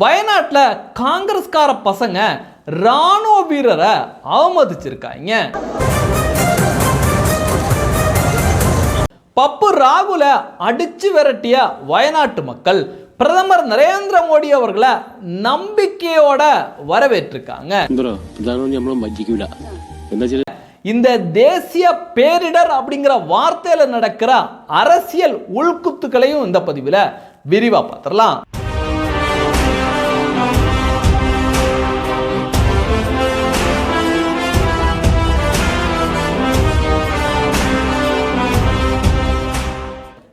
வயநாட்டில் காங்கிரஸ்கார பசங்க ராணுவ வீரரை அவமதிச்சிருக்காங்க. பப்பு ராகுல அடிச்சு விரட்டிய வயநாட்டு மக்கள் பிரதமர் நரேந்திர மோடி அவர்களை நம்பிக்கையோட வரவேற்றிருக்காங்க. இந்த தேசிய பேரிடர் அப்படிங்கிற வார்த்தையில நடக்கிற அரசியல் உள்குத்துக்களையும் இந்த பதிவில் விரிவா பார்த்துடலாம்.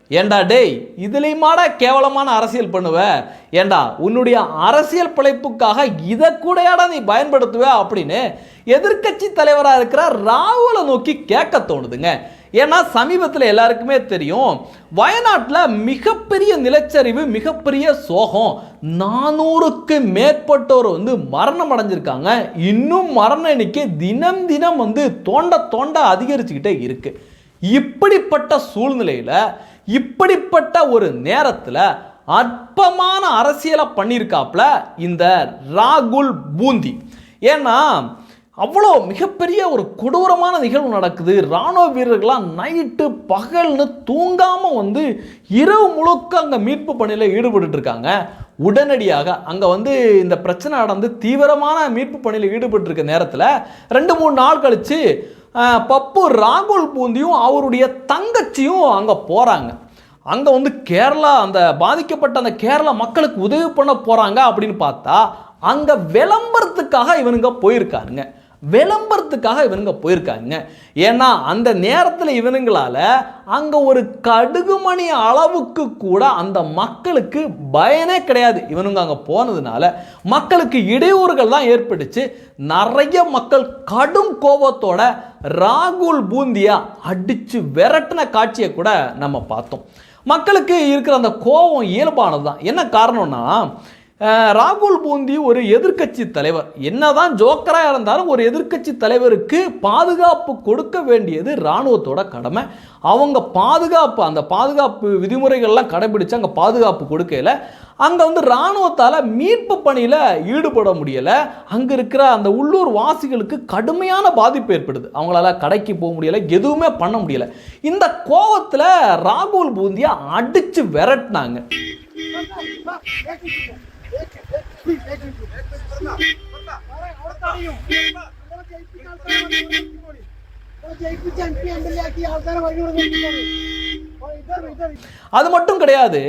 ஏண்டா டேய் இதுலேயுமாடா கேவலமான அரசியல் பண்ணுவ? ஏண்டா உன்னுடைய அரசியல் பிழைப்புக்காக இதை கூடையாடா நீ பயன்படுத்துவ அப்படின்னு எதிர்க்கட்சி தலைவராக இருக்கிற ராகுலை நோக்கி கேட்க தோணுதுங்க. ஏன்னா சமீபத்தில் எல்லாருக்குமே தெரியும் வயநாட்டில் மிகப்பெரிய நிலச்சரிவு மிகப்பெரிய சோகம் நானூறுக்கு மேற்பட்டோர் வந்து மரணம் அடைஞ்சிருக்காங்க. இன்னும் மரண எண்ணிக்கை தினம் தினம் வந்து தோண்ட தோண்ட அதிகரிச்சுக்கிட்டே இருக்கு. இப்படிப்பட்ட சூழ்நிலையில் இப்படிப்பட்ட ஒரு நேரத்தில் அற்பமான அரசியலை பண்ணியிருக்காப்புல இந்த ராகுல் பூந்தி. ஏன்னா அவ்வளோ மிகப்பெரிய ஒரு கொடூரமான நிகழ்வு நடக்குது. இராணுவ வீரர்கள்லாம் நைட்டு பகல்னு தூங்காமல் வந்து இரவு முழுக்க அங்கே மீட்பு பணியில் ஈடுபட்டு இருக்காங்க. உடனடியாக அங்கே வந்து இந்த பிரச்சனை நடந்து தீவிரமான மீட்பு பணியில் ஈடுபட்டு இருக்க நேரத்தில் ரெண்டு மூணு நாள் கழித்து பப்பு ராகுல் பூந்தியும் அவருடைய தங்கச்சியும் அங்கே போகிறாங்க அங்கே வந்து கேரளா அந்த பாதிக்கப்பட்ட அந்த கேரளா மக்களுக்கு உதவி பண்ண போகிறாங்க அப்படின்னு பார்த்தா அங்கே விளம்பரத்துக்காக இவனுங்க போயிருக்காருங்க விளம்பரத்துக்காக இவனுங்க போயிருக்காங்க. ஏன்னா அந்த நேரத்தில் இவனுங்களால அங்கே ஒரு கடுகுமணி அளவுக்கு கூட அந்த மக்களுக்கு பயனே கிடையாது. இவனுங்க அங்கே போனதுனால மக்களுக்கு இடையூறுகள் தான் ஏற்பட்டுச்சு. நிறைய மக்கள் கடும் கோபத்தோட ராகுல் பூந்தியா அடித்து விரட்டின காட்சியை கூட நம்ம பார்த்தோம். மக்களுக்கு இருக்கிற அந்த கோபம் இயல்பானது தான் என்ன காரணம்னா ராகுல் பூந்தி ஒரு எதிர்க்கட்சி தலைவர். என்னதான் ஜோக்கராக இருந்தாலும் ஒரு எதிர்க்கட்சி தலைவருக்கு பாதுகாப்பு கொடுக்க வேண்டியது இராணுவத்தோட கடமை. அவங்க பாதுகாப்பு அந்த பாதுகாப்பு விதிமுறைகள்லாம் கடைபிடிச்சு அங்கே பாதுகாப்பு கொடுக்கல. அங்கே வந்து இராணுவத்தால் மீட்பு பணியில் ஈடுபட முடியலை. அங்கே இருக்கிற அந்த உள்ளூர் வாசிகளுக்கு கடுமையான பாதிப்பு ஏற்படுது. அவங்களால கடைக்கு போக முடியலை எதுவுமே பண்ண முடியலை. இந்த கோவத்தில் ராகுல் பூந்தியை அடித்து விரட்டினாங்க. அது மட்டும் கிடையாது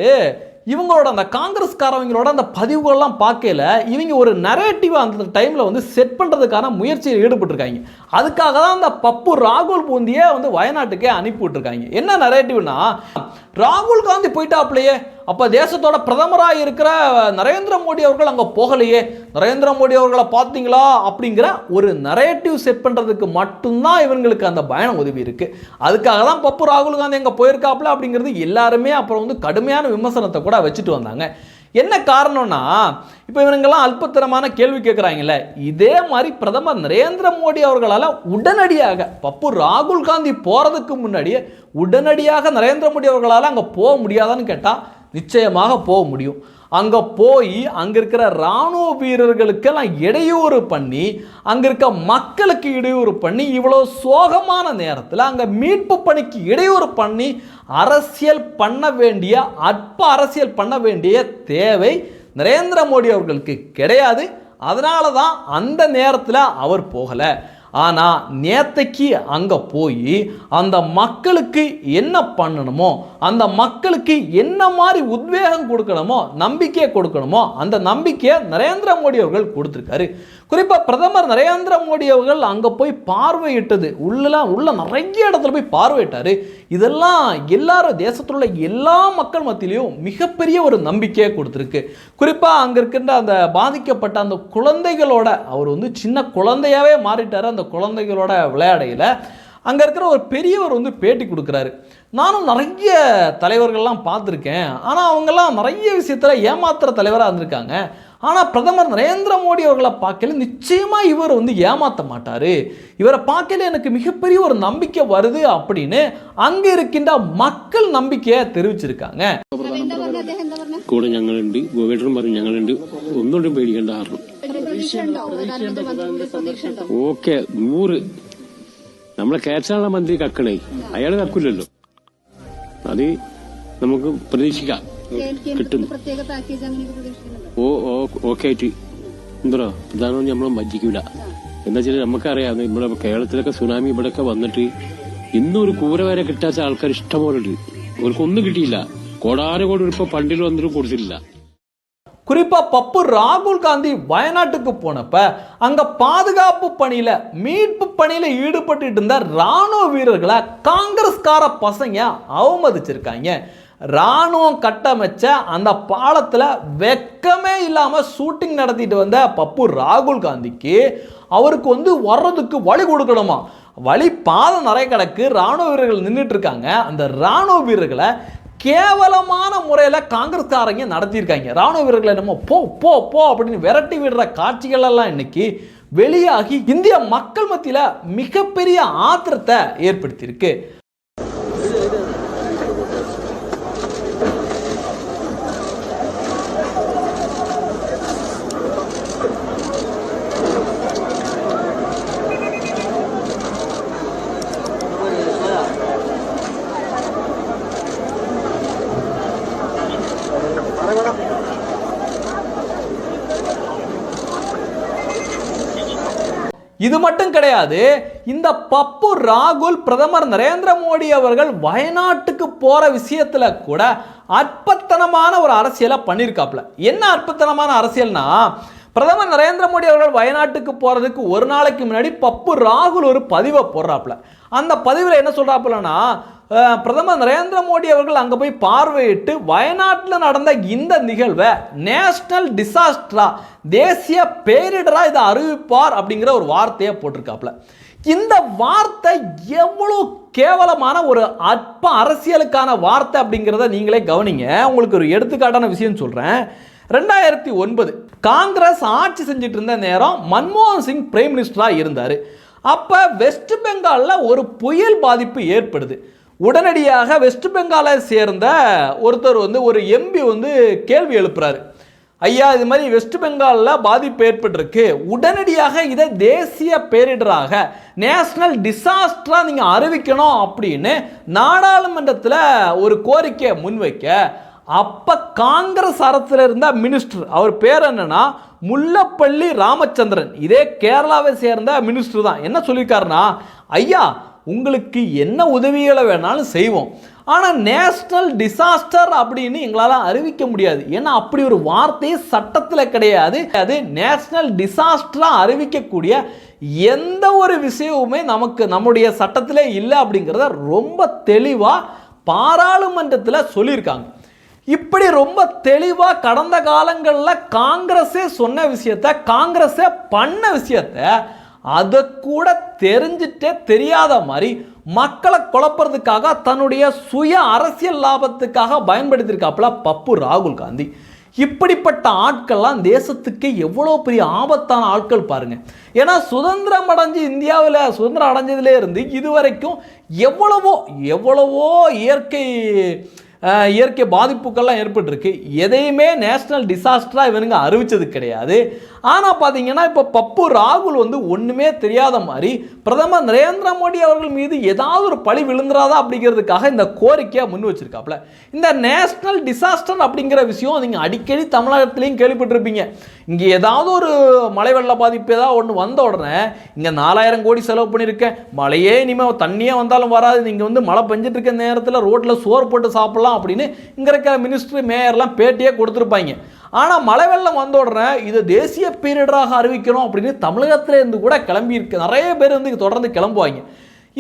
இவங்களோட அந்த காங்கிரஸ்காரவங்களோட அந்த பதிவுகள்லாம் பார்க்கல இவங்க ஒரு நரேட்டிவாக அந்த டைமில் வந்து செட் பண்ணுறதுக்கான முயற்சியில் ஈடுபட்டிருக்காங்க. அதுக்காக தான் அந்த பப்பு ராகுல் பூந்தியை வந்து வயநாட்டுக்கே அனுப்பி விட்டுருக்காங்க. என்ன நரேட்டிவ்னா ராகுல் காந்தி போயிட்டாப்லையே. அப்போ தேசத்தோட பிரதமராக இருக்கிற நரேந்திர மோடி அவர்கள் அங்கே போகலையே. நரேந்திர மோடி அவர்களை பார்த்தீங்களா? அப்படிங்கிற ஒரு நரேட்டிவ் செட் பண்ணுறதுக்கு மட்டும்தான் இவங்களுக்கு அந்த பயணம் உதவி இருக்குது அதுக்காக தான் பப்பு ராகுல் காந்தி அங்கே போயிருக்காப்புல அப்படிங்கிறது எல்லாருமே அப்புறம் வந்து கடுமையான விமர்சனத்தை கூட வச்சுட்டு வந்தாங்க. என்ன காரணம்னா இப்போ இவனுங்கெல்லாம் அல்பத்தனமான கேள்வி கேட்குறாங்கல்ல இதே மாதிரி பிரதமர் நரேந்திர மோடி அவர்களால் உடனடியாக பப்பு ராகுல் காந்தி போகிறதுக்கு முன்னாடியே உடனடியாக நரேந்திர மோடி அவர்களால் அங்கே போக முடியாதான்னு கேட்டால் நிச்சயமாக போக முடியும். அங்கே போய் அங்கே இருக்கிற இராணுவ வீரர்களுக்கெல்லாம் இடையூறு பண்ணி அங்கே இருக்க மக்களுக்கு இடையூறு பண்ணி இவ்வளோ சோகமான நேரத்தில் அங்கே மீட்பு பணிக்கு இடையூறு பண்ணி அரசியல் பண்ண வேண்டிய அற்ப அரசியல் பண்ண வேண்டிய தேவை நரேந்திர மோடி அவர்களுக்கு கிடையாது. அதனால தான் அந்த நேரத்தில் அவர் போகலை. ஆனால் நேத்தைக்கு அங்கே போய் அந்த மக்களுக்கு என்ன பண்ணணுமோ அந்த மக்களுக்கு என்ன மாதிரி உத்வேகம் கொடுக்கணுமோ நம்பிக்கையை கொடுக்கணுமோ அந்த நம்பிக்கையை நரேந்திர மோடி அவர்கள் கொடுத்துருக்காரு. குறிப்பாக பிரதமர் நரேந்திர மோடி அவர்கள் அங்கே போய் பார்வையிட்டது. உள்ளலாம் உள்ள நிறைய இடத்துல போய் பார்வையிட்டார். இதெல்லாம் எல்லாரும் தேசத்தில் உள்ள எல்லா மக்கள் மத்தியிலையும் மிகப்பெரிய ஒரு நம்பிக்கையை கொடுத்துருக்கு. குறிப்பாக அங்கே இருக்கின்ற அந்த பாதிக்கப்பட்ட அந்த குழந்தைகளோட அவர் வந்து சின்ன குழந்தையாவே மாறிட்டார் அந்த குழந்தைகளோட விளையாடையில். அங்கே இருக்கிற ஒரு பெரியவர் வந்து பேட்டி கொடுக்குறாரு. நானும் நிறைய தலைவர்கள்லாம் பார்த்துருக்கேன். ஆனால் அவங்கெல்லாம் நிறைய விஷயத்தில் ஏமாத்துகிற தலைவராக இருந்திருக்காங்க. ஆனால் பிரதமர் நரேந்திர மோடி அவர்களை பார்க்கல நிச்சயமாக இவர் வந்து ஏமாற்ற மாட்டார் இவரை பார்க்கல எனக்கு மிகப்பெரிய ஒரு நம்பிக்கை வருது அப்படின்னு அங்கே இருக்கின்ற மக்கள் நம்பிக்கையை தெரிவிச்சிருக்காங்க എന്താ പറഞ്ഞ അദ്ദേഹം എന്താ പറഞ്ഞ കൂടെ ഞങ്ങളുണ്ട് ഗോവേട്ടനും ഞങ്ങളുണ്ട് ഒന്നുകൊണ്ടും പേടിക്കേണ്ട കാരണം പ്രതീക്ഷ ഉണ്ടോ പ്രധാനമന്ത്രി മന്ത്രി പ്രതീക്ഷ ഉണ്ടോ ഓക്കെ നൂറ് നമ്മളെ കേരള മന്ത്രി കക്കണേ അയാള് കക്കൂലല്ലോ അത് നമുക്ക് പ്രതീക്ഷിക്കാം കേന്ദ്രത്തിന് പ്രത്യേക പാക്കേജ് അങ്ങനെ പ്രതീക്ഷിക്കുന്നുണ്ടോ ഓ ഓ ഓക്കെ ആയിട്ട് എന്തോ പ്രധാനമന്ത്രി നമ്മളെ വഞ്ചിക്കൂല എന്താ വെച്ചാൽ നമുക്കറിയാം നമ്മുടെ കേരളത്തിലൊക്കെ സുനാമി ഇവിടെയൊക്കെ വന്നിട്ട് ഇന്നും ഒരു കൂര വരെ കിട്ടാത്ത ആൾക്കാർ ഇഷ്ടംപോലെ ഉണ്ട് അവർക്കൊന്നും കിട്ടിയില്ല കോടാനുകോടി ഇപ്പൊ ഫണ്ടിൽ വന്നിട്ട് കൊടുത്തിട്ടില്ല குறிப்பா பப்பு ராகுல் காந்தி வயநாட்டுக்கு போனப்ப அங்க பாதுகாப்பு பணியில மீட்பு பணியில ஈடுபட்டு இருந்த ராணுவ வீரர்களை காங்கிரஸ்கார பசங்க அவமதிச்சிருக்காங்க ராணுவம் கட்டமைச்ச அந்த பாலத்தில் வெக்கமே இல்லாமல் ஷூட்டிங் நடத்திட்டு வந்த பப்பு ராகுல் காந்திக்கு அவருக்கு வந்து வர்றதுக்கு வழி கொடுக்கணுமா? வழி பாதம் நிறைய கிடக்கு. ராணுவ வீரர்கள் நின்றுட்டு இருக்காங்க. அந்த ராணுவ வீரர்களை கேவலமான முறையில் காங்கிரஸ்காரங்க நடத்தியிருக்காங்க. ராணுவ வீரர்களை நம்ம போ போ போ அப்படின்னு விரட்டி விடுற காட்சிகள் எல்லாம் இன்னைக்கு வெளியாகி இந்திய மக்கள் மத்தியில் மிகப்பெரிய ஆத்திரத்தை ஏற்படுத்தியிருக்கு. இது மட்டும் கிடையாது இந்த பப்பு ராகுல் பிரதமர் நரேந்திர மோடி அவர்கள் வயநாட்டுக்கு போற விஷயத்துல கூட அற்பத்தனமான ஒரு அரசியலை பண்ணியிருக்காப்ல என்ன அற்பத்தனமான அரசியல்னா பிரதமர் நரேந்திர மோடி அவர்கள் வயநாட்டுக்கு போகிறதுக்கு ஒரு நாளைக்கு முன்னாடி பப்பு ராகுல் ஒரு பதிவை போடுறாப்புல. அந்த பதிவில் என்ன சொல்கிறாப்புலன்னா பிரதமர் நரேந்திர மோடி அவர்கள் அங்கே போய் பார்வையிட்டு வயநாட்டில் நடந்த இந்த நிகழ்வை நேஷனல் டிசாஸ்டரா தேசிய பேரிடராக இதை அறிவிப்பார் அப்படிங்கிற ஒரு வார்த்தையை போட்டிருக்காப்புல. இந்த வார்த்தை எவ்வளோ கேவலமான ஒரு அற்ப அரசியலுக்கான வார்த்தை அப்படிங்கிறத நீங்களே கவனிங்க. உங்களுக்கு ஒரு எடுத்துக்காட்டான விஷயம் சொல்கிறேன் ரெண்டாயிரத்தி ஒன்பது காங்கிரஸ் ஆட்சி செஞ்சுட்டு இருந்த நேரம் மன்மோகன் சிங் பிரைம் மினிஸ்டராக இருந்தார். அப்போ வெஸ்ட் பெங்காலில் ஒரு புயல் பாதிப்பு ஏற்படுது. உடனடியாக வெஸ்ட் பெங்காலை சேர்ந்த ஒருத்தர் வந்து ஒரு எம்பி வந்து கேள்வி எழுப்புறாரு. ஐயா இது மாதிரி வெஸ்ட் பெங்காலில் பாதிப்பு ஏற்பட்டிருக்கு. உடனடியாக இதை தேசிய பேரிடராக நேஷனல் டிசாஸ்டராக நீங்கள் அறிவிக்கணும் அப்படின்னு நாடாளுமன்றத்தில் ஒரு கோரிக்கையை முன்வைக்க அப்போ காங்கிரஸ் அரசில் இருந்த மினிஸ்டர் அவர் பேர் என்னன்னா முல்லப்பள்ளி ராமச்சந்திரன். இதே கேரளாவை சேர்ந்த மினிஸ்டர் தான். என்ன சொல்லியிருக்காருன்னா ஐயா உங்களுக்கு என்ன உதவிகளை வேணாலும் செய்வோம். ஆனால் நேஷ்னல் டிசாஸ்டர் அப்படின்னு எங்களால் அறிவிக்க முடியாது. ஏன்னா அப்படி ஒரு வார்த்தையே சட்டத்தில் கிடையாது. அது நேஷ்னல் டிசாஸ்டராக அறிவிக்கக்கூடிய எந்த ஒரு விஷயமுமே நமக்கு நம்முடைய சட்டத்திலே இல்லை அப்படிங்கிறத ரொம்ப தெளிவாக பாராளுமன்றத்தில் சொல்லியிருக்காங்க. இப்படி ரொம்ப தெளிவாக கடந்த காலங்களில் காங்கிரஸே சொன்ன விஷயத்த காங்கிரஸே பண்ண விஷயத்த அதை கூட தெரிஞ்சிட்டே தெரியாத மாதிரி மக்களை குழப்பறதுக்காக தன்னுடைய சுய அரசியல் லாபத்துக்காக பயன்படுத்தியிருக்காப்புல பப்பு ராகுல் காந்தி. இப்படிப்பட்ட ஆட்கள்லாம் தேசத்துக்கு எவ்வளோ பெரிய ஆபத்தான ஆட்கள் பாருங்கள் ஏன்னா சுதந்திரம் அடைஞ்சு இந்தியாவில் சுதந்திரம் அடைஞ்சதுலேருந்து இதுவரைக்கும் எவ்வளவோ எவ்வளவோ இயற்கை இயற்கை பாதிப்புகள்லாம் ஏற்பட்டிருக்கு. எதையுமே நேஷனல் டிசாஸ்டராக இவனுங்க அறிவித்தது கிடையாது. ஆனால் பார்த்தீங்கன்னா இப்போ பப்பு ராகுல் வந்து ஒன்றுமே தெரியாத மாதிரி பிரதமர் நரேந்திர மோடி அவர்கள் மீது ஏதாவது ஒரு பழி விழுந்துராதா அப்படிங்கிறதுக்காக இந்த கோரிக்கையை முன் வச்சிருக்காப்புல. இந்த நேஷனல் டிசாஸ்டர் அப்படிங்கிற விஷயம் நீங்கள் அடிக்கடி தமிழகத்துலேயும் கேள்விப்பட்டிருப்பீங்க. இங்கே ஏதாவது ஒரு மழை வெள்ள பாதிப்பு ஏதாவது ஒன்று வந்த உடனே இங்கே நாலாயிரம் கோடி செலவு பண்ணியிருக்கேன். மழையே இனிமேல் தண்ணியே வந்தாலும் வராது. நீங்கள் வந்து மழை பெஞ்சிட்டு இருக்க நேரத்தில் ரோட்டில் சோறு போட்டு சாப்பிட்லாம் அப்படின்னு இங்கே இருக்கிற மினிஸ்டர் மேயர்லாம் பேட்டியே கொடுத்துருப்பாங்க. ஆனால் மழை வெள்ளம் வந்த உடனே இது தேசிய பேரிடராக அறிவிக்கணும் அப்படின்னு தமிழகத்திலேருந்து கூட கிளம்பி இருக்கு. நிறைய பேர் வந்து தொடர்ந்து கிளம்புவாங்க.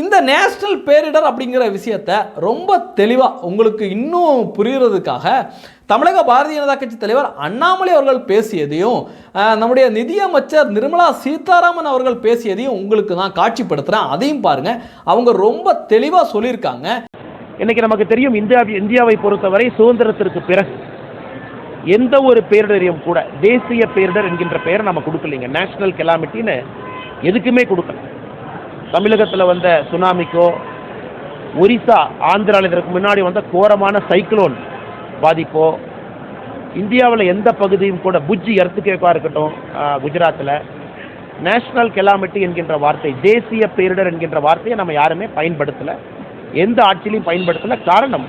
இந்த நேஷ்னல் பேரிடர் அப்படிங்கிற விஷயத்த ரொம்ப தெளிவாக உங்களுக்கு இன்னும் புரிகிறதுக்காக தமிழக பாரதிய ஜனதா கட்சி தலைவர் அண்ணாமலை அவர்கள் பேசியதையும் நம்முடைய நிதியமைச்சர் நிர்மலா சீதாராமன் அவர்கள் பேசியதையும் உங்களுக்கு நான் காட்சிப்படுத்துகிறேன் அதையும் பாருங்கள் அவங்க ரொம்ப தெளிவாக சொல்லியிருக்காங்க. இன்னைக்கு நமக்கு தெரியும் இந்தியா இந்தியாவை பொறுத்தவரை சுதந்திரத்திற்கு பிறகு எந்த ஒரு பேரிடரையும் கூட தேசிய பேரிடர் என்கின்ற பெயரை நம்ம கொடுக்கலைங்க. நேஷனல் கெலாமிட்டின்னு எதுக்குமே கொடுக்கல. தமிழகத்தில் வந்த சுனாமிக்கோ ஒரிசா ஆந்திராவில் இதற்கு முன்னாடி வந்த கோரமான சைக்ளோன் பாதிப்போ இந்தியாவில் எந்த பகுதியும் கூட புஜ்ஜி எர்த்துக்கேக்காக இருக்கட்டும் குஜராத்தில் நேஷனல் கெலாமிட்டி என்கின்ற வார்த்தை தேசிய பேரிடர் என்கின்ற வார்த்தையை நம்ம யாருமே பயன்படுத்தலை. எந்த ஆட்சியிலையும் பயன்படுத்தலை காரணம்.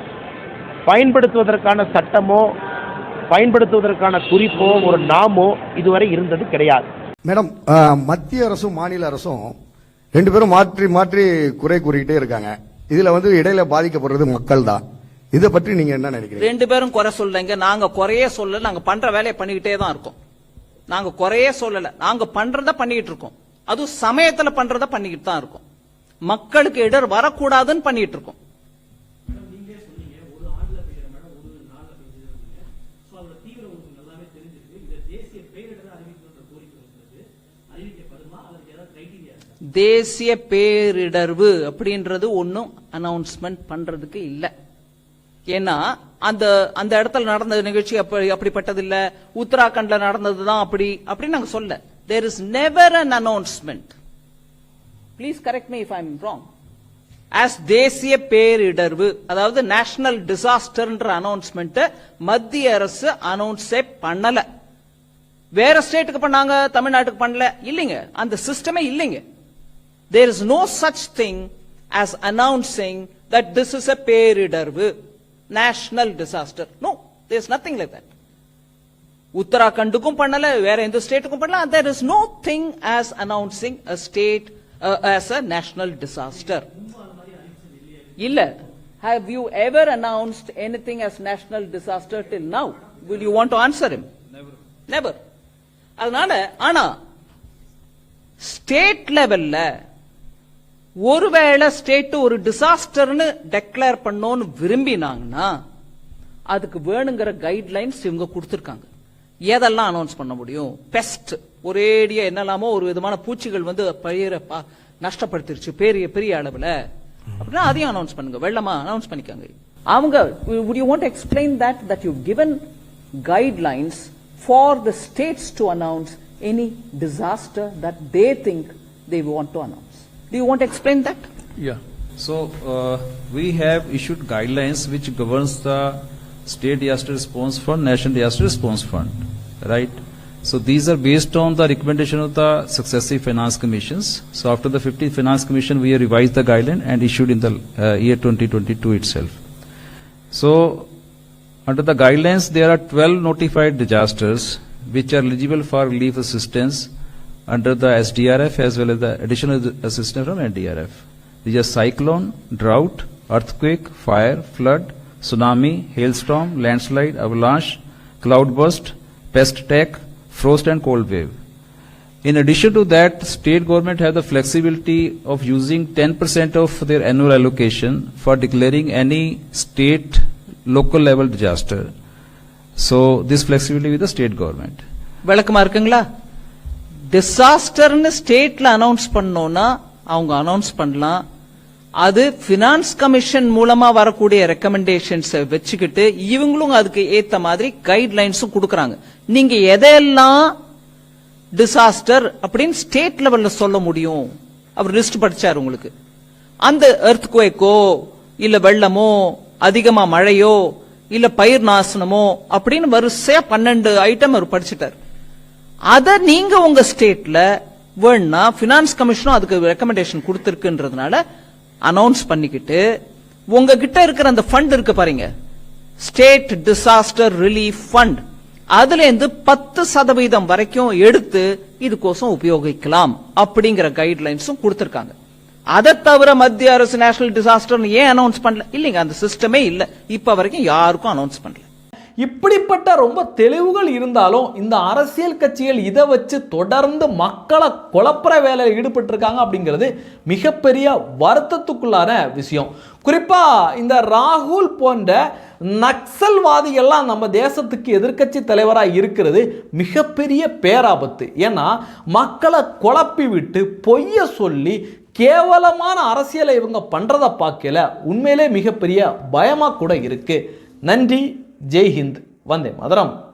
பயன்படுத்துவதற்கான சட்டமோ பயன்படுத்துவதற்கான குறிப்போ ஒரு நாமோ இதுவரை இருந்தது கிடையாது. மேடம் மத்திய அரசும் மாநில அரசும் ரெண்டு பேரும் மாற்றி மாற்றி குறை கூறிக்கிட்டே இருக்காங்க. இதுல வந்து இடையில பாதிக்கப்படுறது மக்கள் தான் இதை பற்றி நீங்க என்ன நினைக்கிறீங்க? ரெண்டு பேரும் குறை சொல்லலைங்க. நாங்க குறையே சொல்லல. நாங்க பண்ற வேலையை பண்ணிக்கிட்டே தான் இருக்கோம். நாங்க குறையே சொல்லல. நாங்க பண்றத பண்ணிக்கிட்டு இருக்கோம். அதுவும் சமயத்துல பண்றத பண்ணிக்கிட்டு தான் இருக்கோம். மக்களுக்கு இடர் வரக்கூடாதுன்னு பண்ணிட்டு இருக்கோம் தேசிய பேரிடர்வு அப்படின்றது ஒன்றும் அனௌன்ஸ்மெண்ட் பண்றதுக்கு இல்லை. ஏன்னா அந்த அந்த இடத்துல நடந்த நிகழ்ச்சி அப்படி அப்படிப்பட்டது இல்ல உத்தராகண்ட்ல நடந்ததுதான் அப்படி அப்படின்னு நாங்க சொல்ல. There is never an announcement please correct me if I am wrong as தேசிய பேரிடர்வு அதாவது நேஷனல் டிசாஸ்டர்ன்ற அனௌன்ஸ்மெண்ட் மத்திய அரசு அனௌன்ஸே பண்ணல. வேற ஸ்டேட்டுக்கு பண்ணாங்க தமிழ்நாட்டுக்கு பண்ணல? இல்லைங்க. அந்த சிஸ்டமே இல்லைங்க. There is no such thing as announcing that this is a பேரிடர்வு national disaster no there is nothing like that உத்தராகண்டுக்கும் பண்ணல வேற எந்த ஸ்டேட்டுக்கும் பண்ணல. There is no thing as announcing a state as a national disaster இல்ல have you ever announced anything as national disaster till now will you want to answer him never never அதனால ஆனா state லெவல்ல ஒருவேளை state ஒரு டிசாஸ்டர்னு declare பண்ணோன்னு விரும்பினாங்கன்னா அதுக்கு வேணுங்கிற guidelines இவங்க கொடுத்திருக்காங்க எதெல்லாம் அனௌன்ஸ் பண்ண முடியும் பெஸ்ட் ஒரேடியா என்னெல்லாமோ ஒரு விதமான பூச்சிகள் வந்து பயிரை பா- நஷ்டப்படுத்திருச்சு பெரிய பெரிய அளவுல அப்படின்னா அதையும் அனௌன்ஸ் பண்ணுங்க வெள்ளமா அனௌன்ஸ் பண்ணிக்காங்க அவங்க would you want to explain that that you've given guidelines for the states to announce any disaster that they think they want to announce do you want to explain that Yeah. So uh, we have issued guidelines which governs the state disaster response fund, national disaster response fund, right? So these are based on the recommendation of the successive finance commissions. So after the 15th finance commission, we revised the guideline and issued in the uh, year 2022 itself. So under the guidelines, there are 12 notified disasters which are eligible for relief assistance under the SDRF as well as the additional assistance from NDRF. These are cyclone, drought, earthquake, fire, flood, tsunami, hailstorm, landslide, avalanche, cloudburst, pest attack, frost and cold wave. In addition to that, state government have the flexibility of using 10% of their annual allocation for declaring any state local level disaster. So this flexibility with the state government. விளக்கமா இருக்குங்களா டிசாஸ்டர்னு ஸ்டேட்ல announce பண்ணோம்னா அவங்க announce பண்ணலாம் அது finance commission மூலமா வரக்கூடிய recommendations வச்சுக்கிட்டு இவங்களும் அதுக்கு ஏத்த மாதிரி கைட்லைன்ஸும் கொடுக்கறாங்க. நீங்க எதையெல்லாம் டிசாஸ்டர் அப்படின்னு ஸ்டேட் லெவல்ல சொல்ல முடியும்? அவர் லிஸ்ட் படிச்சார் உங்களுக்கு. அந்த எர்த் குவேக்கோ இல்ல வெள்ளமோ அதிகமா மழையோ இல்ல பயிர் நாசனமோ அப்படின்னு வரிசையா பன்னெண்டு ஐட்டம் அவர் படிச்சுட்டார். அதை நீங்க உங்க ஸ்டேட்ல வேணா பினான்ஸ் கமிஷனும் அதுக்கு ரெக்கமெண்டேஷன் கொடுத்திருக்குன்றதுனால அனௌன்ஸ் பண்ணிக்கிட்டு உங்ககிட்ட இருக்கிற அந்த ஃபண்ட் இருக்கு பாருங்க. ஸ்டேட் டிசாஸ்டர் ரிலீஃப் ஃபண்ட் அதுல இருந்து பத்து சதவீதம் வரைக்கும் எடுத்து இதுக்கோசம் உபயோகிக்கலாம் அப்படிங்கிற கைட்லைன்ஸும் கொடுத்திருக்காங்க. அதை தவிர மத்திய அரசு நேஷனல் டிசாஸ்டர் ஏன் அனௌன்ஸ் பண்ணல? இல்லைங்க அந்த சிஸ்டமே இல்ல. இப்ப வரைக்கும் யாருக்கும் அனௌன்ஸ் பண்ணல. இப்படிப்பட்ட ரொம்ப தெளிவுகள் இருந்தாலும் இந்த அரசியல் கட்சிகள் இதை வச்சு தொடர்ந்து மக்களை குழப்புற வேலையில் ஈடுபட்டிருக்காங்க அப்படிங்கிறது மிகப்பெரிய வருத்தத்துக்குள்ளான விஷயம். குறிப்பா இந்த ராகுல் போன்ற நக்சல்வாதிகள்லாம் நம்ம தேசத்துக்கு எதிர்க்கட்சி தலைவராக இருக்கிறது மிகப்பெரிய பேராபத்து. ஏன்னா மக்களை குழப்பி விட்டு பொய்ய சொல்லி கேவலமான அரசியலை இவங்க பண்ணுறதை பார்க்கல உண்மையிலே மிகப்பெரிய பயமாக கூட இருக்குது நன்றி. ஜெய்ஹிந்த் வந்தே மதரம்.